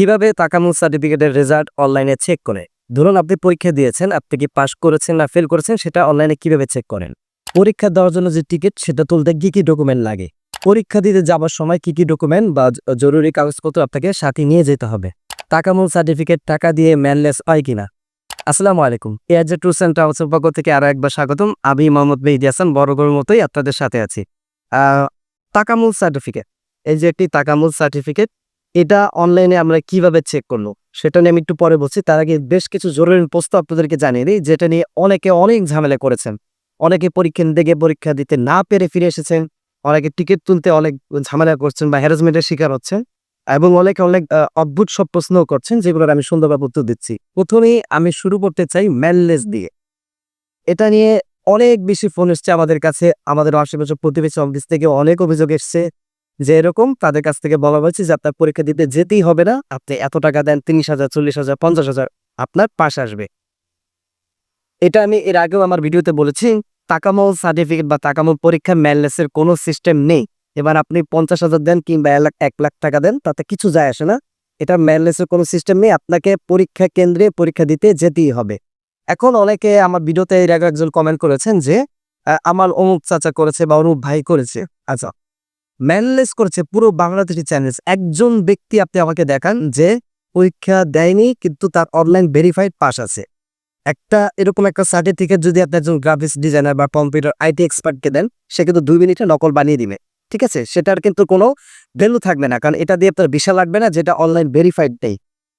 কীভাবে তাকামুল সার্টিফিকেটের রেজাল্ট অনলাইনে চেক করে? ধরুন আপনি পরীক্ষা দিয়েছেন, আপনি কি পাশ করেছেন না ফেল করেছেন সেটা অনলাইনে কীভাবে চেক করেন? পরীক্ষা দেওয়ার জন্য যে টিকিট সেটা তুলতে কি কি ডকুমেন্ট লাগে? পরীক্ষা দিতে যাওয়ার সময় কি কি ডকুমেন্ট বা জরুরি কাগজপত্র আপনাকে সাথে নিয়ে যেতে হবে? তাকামুল সার্টিফিকেট টাকা দিয়ে ম্যানলেস হয় কিনা? আসসালামু আলাইকুম। এয়ার যে ট্যুরস অ্যান্ড ট্রাভেলসের পক্ষ থেকে আরও একবার স্বাগতম। আমি মোহাম্মদ মেহিদি হাসান, বড় গরুর মতোই আপনাদের সাথে আছি। তাকামুল সার্টিফিকেট এই যে একটি তাকামুল সার্টিফিকেট এটা অনলাইনে আমরা কীভাবে চেক করল সেটা নিয়ে আমি একটু পরে বলছি। তার আগে বেশ কিছু জরুরি প্রশ্ন আপনাদেরকে জানিয়ে দিই, যেটা নিয়ে অনেকে অনেক ঝামেলা করেছেন। অনেকে পরীক্ষা গিয়ে পরীক্ষা দিতে না পেরে ফিরে এসেছেন। অনেকে টিকিট তুলতে অনেক ঝামেলা করছেন বা হ্যারাসমেন্টের শিকার হচ্ছেন এবং অনেকে অনেক অদ্ভুত সব প্রশ্নও করছেন, যেগুলোর আমি সুন্দরভাবে উত্তর দিচ্ছি। প্রথমেই আমি শুরু করতে চাই ম্যানলেস দিয়ে। এটা নিয়ে অনেক বেশি ফোন এসছে আমাদের কাছে। আমাদের আশেপাশে প্রতিবেশী অফিস থেকে অনেক অভিযোগ এসছে। যে এরকম তাদের কাছ থেকে বলা হয়েছে যে আপনার পরীক্ষা দিতে যেতেই হবে না। আপনি এত টাকা দেন, তিরিশ হাজার, চল্লিশ হাজার, পঞ্চাশ হাজার, আপনার পাশ আসবে। এটা আমি এর আগেও আমার ভিডিওতে বলেছি, তাকামল সার্টিফিকেট বা তাকামল পরীক্ষা ম্যানলেসের কোনো সিস্টেম নেই। এবার আপনি পঞ্চাশ হাজার দেন কিংবা এক লাখ টাকা দেন, তাতে কিছু যায় আসে না। এটা ম্যানলেসের কোনো সিস্টেম নেই, আপনাকে পরীক্ষা কেন্দ্রে পরীক্ষা দিতে যেতেই হবে। এখন অনেকে আমার ভিডিওতে এর আগে একজন কমেন্ট করেছেন যে আমার অমুক চাচা করেছে বা অমুক ভাই করেছে। আচ্ছা ম্যানলেস করেছে পুরো বাংলাদেশি চ্যানেল একজন ব্যক্তি আপনি আমাকে দেখান যে পরীক্ষা দেয়নি, কিন্তু তার অনলাইন ভেরিফাইড পাস আছে। একটা এরকম একটা সার্টিফিকেট যদি আপনি একজন গ্রাফিক্স ডিজাইনার বা কম্পিউটার আইটি এক্সপার্টকে দেন, সে কিন্তু দুই মিনিটে নকল বানিয়ে দিবে। ঠিক আছে? সেটার কিন্তু কোনো ভ্যালু থাকবে না, কারণ এটা দিয়ে আপনার বিশাল লাগবে না যেটা অনলাইন ভেরিফাইড নেই।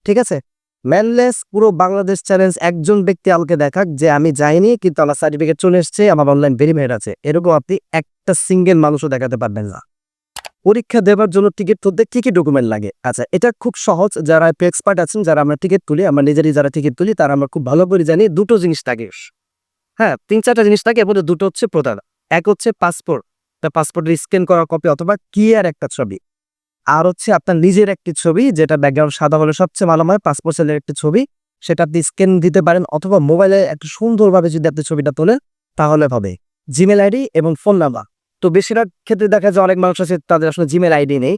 ঠিক আছে? ম্যানলেস পুরো বাংলাদেশ চ্যালেঞ্জ একজন ব্যক্তি আমাকে দেখাক যে আমি যাইনি, কিন্তু আমার সার্টিফিকেট চলে এসছে, আমার অনলাইন ভেরিফাইড আছে। এরকম আপনি একটা সিঙ্গেল মানুষও দেখাতে পারবেন না। পরীক্ষা দেওয়ার জন্য টিকিট তুলতে কি কি ডকুমেন্ট লাগে? আচ্ছা এটা খুব সহজ। যারা এক্সপার্ট আছেন, যারা আমরা টিকিট তুলি, আমরা নিজেরই যারা টিকিট তুলি, তারা আমরা খুব ভালো করে জানি দুটো জিনিস থাকে। হ্যাঁ তিন চারটা জিনিস থাকে মধ্যে দুটো হচ্ছে প্রধান। এক হচ্ছে পাসপোর্ট তা পাসপোর্টের স্ক্যান করা কপি অথবা ক্লিয়ার একটা ছবি। আর হচ্ছে আপনার নিজের একটি ছবি, যেটা ব্যাকগ্রাউন্ড সাদা হলে সবচেয়ে ভালো হয় পাসপোর্ট সাইজের একটি ছবি। সেটা আপনি স্ক্যান দিতে পারেন, অথবা মোবাইলে একটু সুন্দরভাবে যদি আপনি ছবিটা তোলেন, তাহলে হবে। জিমেল আইডি এবং ফোন নাম্বার তো বেশিরভাগ ক্ষেত্রে দেখা যায় অনেক মানুষ আছে, তাদের আসলে জিমেল আইডি নেই।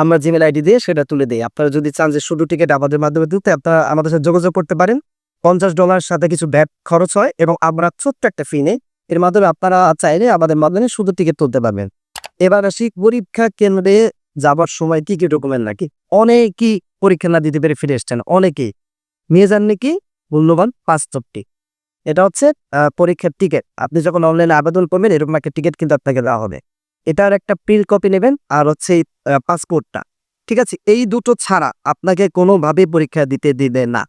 আমরা জিমেল আইডি দিয়ে সেটা তুলে দিই। আপনারা যদি চান যে শুধু টিকিট আমাদের মাধ্যমে তুলতে, আপনারা আমাদের সাথে যোগাযোগ করতে পারেন। পঞ্চাশ ডলার সাথে কিছু ব্যাট খরচ হয় এবং আমরা ছোট্ট একটা ফি নেই। এর মাধ্যমে আপনারা চাইলে আমাদের মাধ্যমে শুধু টিকিট তুলতে পারবেন। এবার আসি পরীক্ষা কেন্দ্রে যাবার সময় কি কি ডকুমেন্ট নাকি? অনেকেই পরীক্ষা না দিতে পেরে ফিরে এসছেন, অনেকেই। নিয়ে যান নাকি মূল্যবান পাসপোর্টটি এটা হচ্ছে পরীক্ষার টিকিট আপনি যখন অনলাইনে আবেদন করবেন, এরকম একটা টিকিট কিন্তু আপনাকে দেওয়া হবে। এটার একটা প্রিন্ট কপি নেবেন আর হচ্ছে পাসপোর্টটা ঠিক আছে? এই দুটো ছাড়া আপনাকে কোনোভাবেই পরীক্ষা দিতে দিবে না।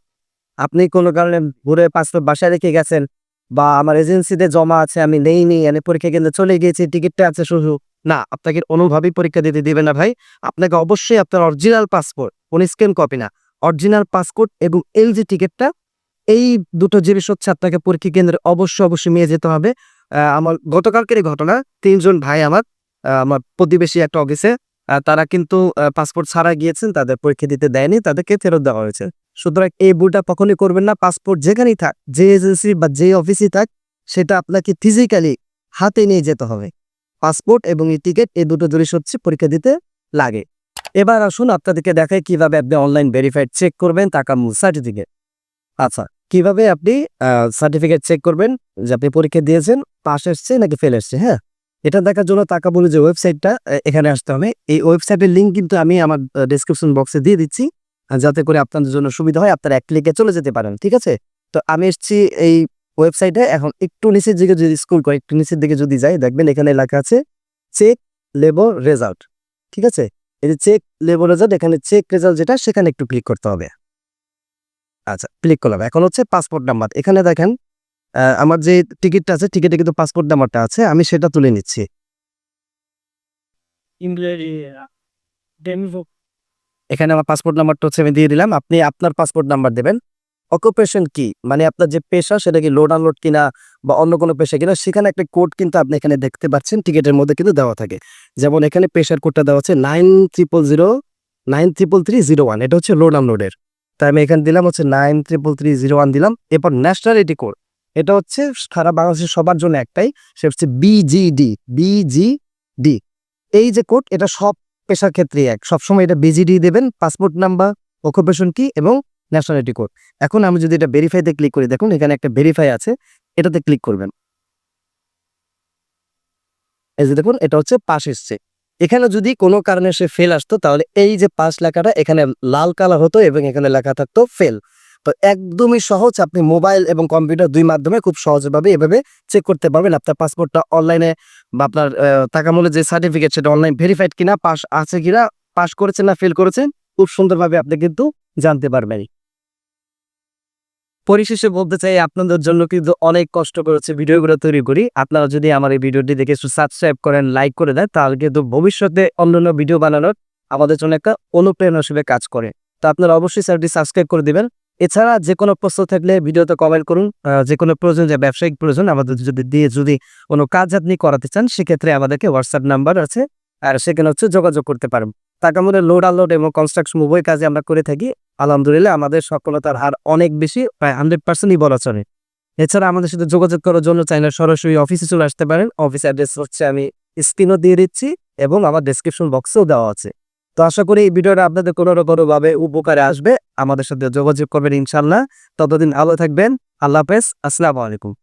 আপনি কোনো কারণে ঘুরে পাসপোর্ট বাসায় রেখে গেছেন বা আমার এজেন্সিতে জমা আছে, আমি নেইনি এনে পরীক্ষা কেন্দ্রে চলে গিয়েছি টিকিটটা আছে শুধু। না, আপনাকে কোনোভাবেই পরীক্ষা দিতে দিবে না ভাই। আপনাকে অবশ্যই আপনার অরিজিনাল পাসপোর্ট কোন স্ক্যান কপি না অরিজিনাল পাসপোর্ট এবং এলজি টিকিটটা এই দুটো জিনিস হচ্ছে আপনাকে পরীক্ষা কেন্দ্রে অবশ্যই অবশ্যই নিয়ে যেতে হবে। আমার গতকালকের এই ঘটনা, তিনজন ভাই আমার আমার প্রতিবেশী একটা অফিসে তারা কিন্তু পাসপোর্ট ছাড়া গিয়েছেন, তাদের পরীক্ষা দিতে দেয়নি, তাদেরকে ফেরত দেওয়া হয়েছে। সুতরাং এই ভুলটা কখনই করবেন না, পাসপোর্ট যেখানেই থাক, যে এজেন্সি বা যে অফিসই থাক, সেটা আপনাকে ফিজিক্যালি হাতে নিয়ে যেতে হবে। পাসপোর্ট এবং এই টিকিট এই দুটো জিনিস হচ্ছে পরীক্ষা দিতে লাগে। এবার আসুন আপনাদেরকে দেখাই কীভাবে আপনি অনলাইন ভেরিফাইড চেক করবেন, টাকা মূল সার্টিফিকেট আচ্ছা কীভাবে আপনি সার্টিফিকেট চেক করবেন যে আপনি পরীক্ষা দিয়েছেন পাস এসছে নাকি ফেল এসছে হ্যাঁ? এটা দেখার জন্য টাকা বলে যে ওয়েবসাইটটা এখানে আসতে হবে। এই ওয়েবসাইটের লিঙ্ক কিন্তু আমি আমার ডিসক্রিপশন বক্সে দিয়ে দিচ্ছি যাতে করে আপনাদের জন্য সুবিধা হয়, আপনারা এক ক্লিকে চলে যেতে পারেন, ঠিক আছে? তো আমি এসেছি এই ওয়েবসাইটে এখন একটু নিচের দিকে যদি স্কুল করে, একটু নিচের দিকে যদি যাই, দেখবেন এখানে লেখা আছে চেক লেবর রেজাল্ট ঠিক আছে? এই যে চেক লেবর রেজাল্ট এখানে চেক রেজাল্ট যেটা, সেখানে একটু ক্লিক করতে হবে। আচ্ছা ক্লিক করলাম। এখন হচ্ছে পাসপোর্ট নাম্বার এখানে দেখেন আহ, আমার যে টিকিটটা আছে টিকিটে কিন্তু পাসপোর্ট নাম্বারটা আছে আমি সেটা তুলে নিচ্ছি। এখানে আমার পাসপোর্ট নাম্বারটা হচ্ছে আমি দিয়ে দিলাম। আপনি আপনার পাসপোর্ট নাম্বার দেবেন। অকুপেশন কি? মানে আপনার যে পেশা সেটা কি লোড আনলোড কিনা বা অন্য কোনো পেশা কিনা সেখানে একটা কোড কিন্তু আপনি এখানে দেখতে পাচ্ছেন টিকিটের মধ্যে কিন্তু দেওয়া থাকে। যেমন এখানে পেশার কোডটা দেওয়া আছে nine triple zero nine triple three zero one এটা হচ্ছে লোড আনলোডের তাই আমি এখানে দিলাম হচ্ছে nine triple three zero one দিলাম। এরপর ন্যাশনালিটি কোড এটা হচ্ছে সারা বাংলাদেশের সবার জন্য একটাই সে হচ্ছে বিজিডি বিজিডি এই যে কোড এটা সব পেশার ক্ষেত্রে এক। সবসময় এটা বিজিডি দেবেন পাসপোর্ট নাম্বার অকুপেশন কি এবং ন্যাশনালিটি কোড এখন আমি যদি এটা ভেরিফাইতে ক্লিক করি, দেখুন এখানে একটা ভেরিফাই আছে, এটাতে ক্লিক করবেন। এই যে দেখুন, এটা হচ্ছে পাস এসছে। এখানে যদি কোনো কারণে সে ফেল আসতো, তাহলে এই যে পাস লেখাটা এখানে লাল কালার হতো এবং এখানে লেখা থাকতো ফেল তো একদমই সহজ আপনি মোবাইল এবং কম্পিউটার দুই মাধ্যমে খুব সহজভাবে এভাবে চেক করতে পারবেন। আপনার পাসপোর্টটা অনলাইনে বা আপনার টাকা মূল্যে যে সার্টিফিকেট সেটা অনলাইন ভেরিফাইড কিনা পাস আছে কিনা পাস করেছেন না ফেল করেছেন, খুব সুন্দরভাবে আপনি কিন্তু জানতে পারবেন। পরিশেষে বলতে চাই, আপনাদের জন্য কিন্তু অনেক কষ্ট করেছে ভিডিওগুলো তৈরি করি। আপনারা যদি আমার এই ভিডিওটি দেখে সাবস্ক্রাইব করেন লাইক করে দেন, তাহলে কিন্তু ভবিষ্যতে অন্যান্য ভিডিও বানানোর আমাদের জন্য একটা অনুপ্রেরণা হিসেবে কাজ করে। তো আপনারা অবশ্যই চ্যানেলটি সাবস্ক্রাইব করে দিবেন। এছাড়া যে কোনো প্রশ্ন থাকলে ভিডিওতে কমেন্ট করুন। যে কোনো প্রয়োজন, যে ব্যবসায়িক প্রয়োজন আমাদের যদি দিয়ে যদি কোনো কাজ আপনি করাতে চান, সেক্ষেত্রে আমাদেরকে হোয়াটসঅ্যাপ নাম্বার আছে। আর সেখানে হচ্ছে যোগাযোগ করতে পারেন। টাকা মনে লোড আনলোড এবং কনস্ট্রাকশন উভয় কাজে আমরা করে থাকি। আলহামদুলিল্লাহ, আমাদের সফলতার হার অনেক বেশি, প্রায় হান্ড্রেড পার্সেন্টই বলা চলে। এছাড়া আমাদের সাথে যোগাযোগ করার জন্য চাইলে সরাসরি অফিসে চলে আসতে পারেন। অফিস অ্যাড্রেস হচ্ছে আমি স্ক্রিনও দিয়ে দিচ্ছি এবং আমার ডেসক্রিপশন বক্সেও দেওয়া আছে। তো আশা করি এই ভিডিওটা আপনাদের কোনো না উপকারে আসবে। আমাদের সাথে যোগাযোগ করবেন ইনশাল্লাহ ততদিন ভালো থাকবেন। আল্লাহ হাফেজ। আসসালামু আলাইকুম।